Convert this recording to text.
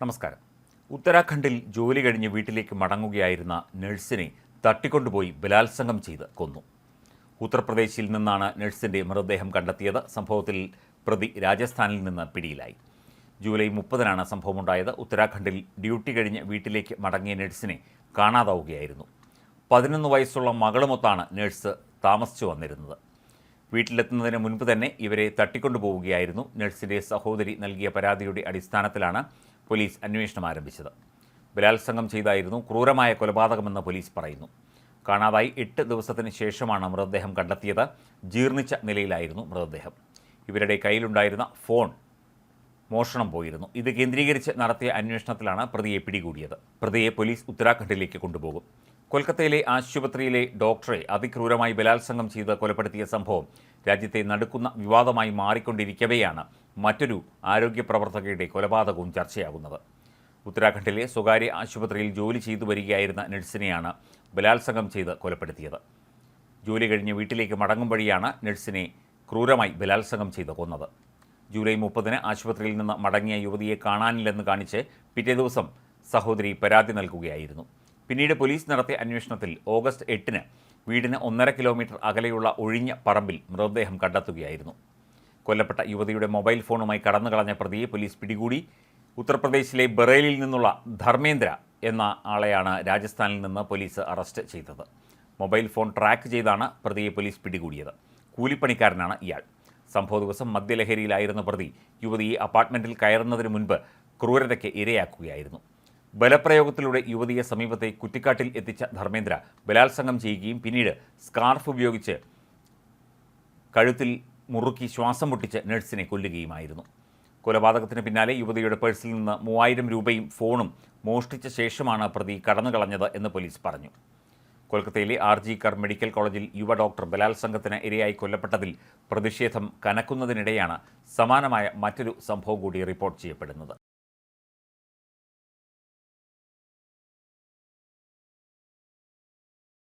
നമസ്കാരം. ഉത്തരാഖണ്ഡിൽ ജോലി കഴിഞ്ഞ് വീട്ടിലേക്ക് മടങ്ങുകയായിരുന്ന നഴ്സിനെ തട്ടിക്കൊണ്ടുപോയി ബലാത്സംഗം ചെയ്ത് കൊന്നു. ഉത്തർപ്രദേശിൽ നിന്നാണ് നഴ്സിന്റെ മൃതദേഹം കണ്ടെത്തിയത്. സംഭവത്തിൽ പ്രതി രാജസ്ഥാനിൽ നിന്ന് പിടിയിലായി. ജൂലൈ മുപ്പതിനാണ് സംഭവമുണ്ടായത്. ഉത്തരാഖണ്ഡിൽ ഡ്യൂട്ടി കഴിഞ്ഞ് വീട്ടിലേക്ക് മടങ്ങിയ നഴ്സിനെ കാണാതാവുകയായിരുന്നു. പതിനൊന്ന് വയസ്സുള്ള മകളുമൊത്താണ് നഴ്സ് താമസിച്ചു വന്നിരുന്നത്. വീട്ടിലെത്തുന്നതിന് മുൻപ് തന്നെ ഇവരെ തട്ടിക്കൊണ്ടുപോവുകയായിരുന്നു. നഴ്സിന്റെ സഹോദരി നൽകിയ പരാതിയുടെ അടിസ്ഥാനത്തിലാണ് പോലീസ് അന്വേഷണം ആരംഭിച്ചത്. ബലാത്സംഗം ചെയ്തായിരുന്നു ക്രൂരമായ കൊലപാതകമെന്ന് പോലീസ് പറയുന്നു. കാണാതായി എട്ട് ദിവസത്തിന് ശേഷമാണ് മൃതദേഹം കണ്ടെത്തിയത്. ജീർണിച്ച നിലയിലായിരുന്നു മൃതദേഹം. ഇവരുടെ കയ്യിലുണ്ടായിരുന്ന ഫോൺ മോഷണം പോയിരുന്നു. ഇത് കേന്ദ്രീകരിച്ച് നടത്തിയ അന്വേഷണത്തിലാണ് പ്രതിയെ പിടികൂടിയത്. പ്രതിയെ പോലീസ് ഉത്തരാഖണ്ഡിലേക്ക് കൊണ്ടുപോകും. കൊൽക്കത്തയിലെ ആശുപത്രിയിലെ ഡോക്ടറെ അതിക്രൂരമായി ബലാത്സംഗം ചെയ്ത് കൊലപ്പെടുത്തിയ സംഭവം രാജ്യത്തെ നടുക്കുന്ന വിവാദമായി മാറിക്കൊണ്ടിരിക്കവെയാണ് മറ്റൊരു ആരോഗ്യ പ്രവർത്തകയുടെ കൊലപാതകവും ചർച്ചയാകുന്നത്. ഉത്തരാഖണ്ഡിലെ സ്വകാര്യ ആശുപത്രിയിൽ ജോലി ചെയ്തു വരികയായിരുന്ന നഴ്സിനെയാണ് ബലാത്സംഗം ചെയ്ത് കൊലപ്പെടുത്തിയത്. ജോലി കഴിഞ്ഞ് വീട്ടിലേക്ക് മടങ്ങും വഴിയാണ് നഴ്സിനെ ക്രൂരമായി ബലാത്സംഗം ചെയ്ത് കൊന്നത്. ജൂലൈ മുപ്പതിന് ആശുപത്രിയിൽ നിന്ന് മടങ്ങിയ യുവതിയെ കാണാനില്ലെന്ന് കാണിച്ച് പിറ്റേ ദിവസം സഹോദരി പരാതി നൽകുകയായിരുന്നു. പിന്നീട് പോലീസ് നടത്തിയ അന്വേഷണത്തിൽ ഓഗസ്റ്റ് എട്ടിന് വീടിന് ഒന്നര കിലോമീറ്റർ അകലെയുള്ള ഒഴിഞ്ഞ പറമ്പിൽ മൃതദേഹം കണ്ടെത്തുകയായിരുന്നു. കൊല്ലപ്പെട്ട യുവതിയുടെ മൊബൈൽ ഫോണുമായി കടന്നു കളഞ്ഞ പ്രതിയെ പോലീസ് പിടികൂടി. ഉത്തർപ്രദേശിലെ ബറേലിൽ നിന്നുള്ള ധർമ്മേന്ദ്ര എന്ന ആളെയാണ് രാജസ്ഥാനിൽ നിന്ന് പോലീസ് അറസ്റ്റ് ചെയ്തത്. മൊബൈൽ ഫോൺ ട്രാക്ക് ചെയ്താണ് പ്രതിയെ പോലീസ് പിടികൂടിയത്. കൂലിപ്പണിക്കാരനാണ് ഇയാൾ. സംഭവ ദിവസം മദ്യലഹരിയിലായിരുന്ന പ്രതി യുവതിയെ അപ്പാർട്ട്മെന്റിൽ കയറുന്നതിന് മുൻപ് ക്രൂരതയ്ക്ക് ഇരയാക്കുകയായിരുന്നു. ബലപ്രയോഗത്തിലൂടെ യുവതിയെ സമീപത്തെ കുറ്റിക്കാട്ടിൽ എത്തിച്ച ധർമ്മേന്ദ്ര ബലാത്സംഗം ചെയ്യുകയും പിന്നീട് സ്കാർഫ് ഉപയോഗിച്ച് കഴുത്തിൽ മുറുക്കി ശ്വാസം മുട്ടിച്ച് നഴ്സിനെ കൊല്ലുകയുമായിരുന്നു. കൊലപാതകത്തിന് പിന്നാലെ യുവതിയുടെ പേഴ്സിൽ നിന്ന് മൂവായിരം രൂപയും ഫോണും മോഷ്ടിച്ച ശേഷമാണ് പ്രതി കടന്നുകളഞ്ഞത് എന്ന് പോലീസ് പറഞ്ഞു. കൊൽക്കത്തയിലെ ആർ ജി കർ മെഡിക്കൽ കോളേജിൽ യുവ ഡോക്ടർ ബലാത്സംഗത്തിന് ഇരയായി കൊല്ലപ്പെട്ടതിൽ പ്രതിഷേധം കനക്കുന്നതിനിടെയാണ് സമാനമായ മറ്റൊരു സംഭവം കൂടി റിപ്പോർട്ട് ചെയ്യപ്പെടുന്നത്.